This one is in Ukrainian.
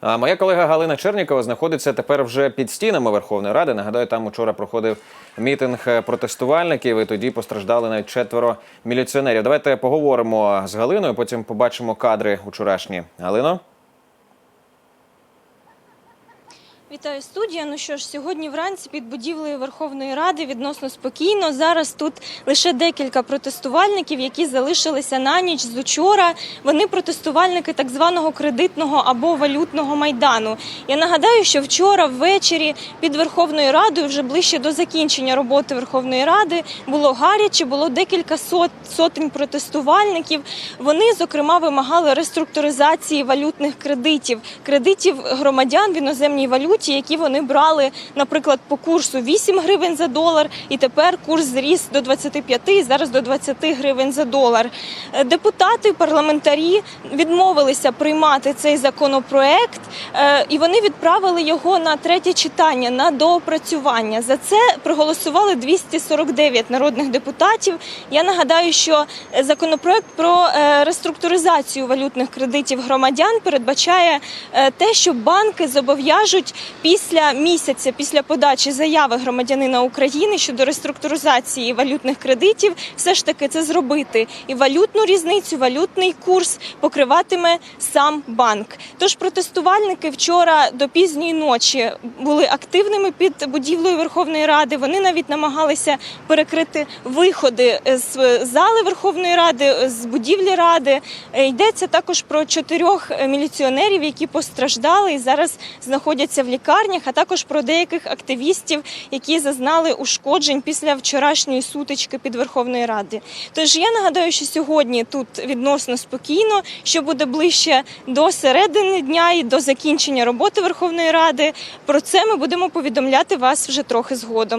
А моя колега Галина Чернікова знаходиться тепер вже під стінами Верховної Ради. Нагадаю, там учора проходив мітинг е, протестувальників, і тоді постраждали навіть четверо міліціонерів. Давайте поговоримо з Галиною, потім побачимо кадри учорашні. Галино? Вітаю студія. Ну що ж, сьогодні вранці під будівлею Верховної Ради відносно спокійно. Зараз тут лише декілька протестувальників, які залишилися на ніч з учора. Вони протестувальники так званого кредитного або валютного майдану. Я нагадаю, що вчора ввечері під Верховною Радою, вже ближче до закінчення роботи Верховної Ради, було гаряче, було декілька сот, сотень протестувальників. Вони, зокрема, вимагали реструктуризації валютних кредитів, кредитів громадян в іноземній валюті, які вони брали, наприклад, по курсу 8 гривень за долар, і тепер курс зріс до 25 і зараз до 20 гривень за долар. Е, Депутати, парламентарі відмовилися приймати цей законопроект, е, і вони відправили його на третє читання на доопрацювання. За це проголосували 249 народних депутатів. Я нагадаю, що законопроект про е, реструктуризацію валютних кредитів громадян передбачає те, що банки зобов'яжуть після місяця, після подачі заяви громадянина України щодо реструктуризації валютних кредитів, все ж таки це зробити. І валютну різницю, валютний курс покриватиме сам банк. Тож протестувальники вчора до пізньої ночі були активними під будівлею Верховної Ради. Вони навіть намагалися перекрити виходи з зали Верховної Ради, з будівлі Ради. Е, Йдеться також про чотирьох міліціонерів, які постраждали і зараз знаходяться в лікарнях, а також про деяких активістів, які зазнали ушкоджень після вчорашньої сутички під Верховною Ради. Тож я нагадаю, що сьогодні тут відносно спокійно, що буде ближче до середини дня і до закінчення роботи Верховної Ради. Про це ми будемо повідомляти вас вже трохи згодом.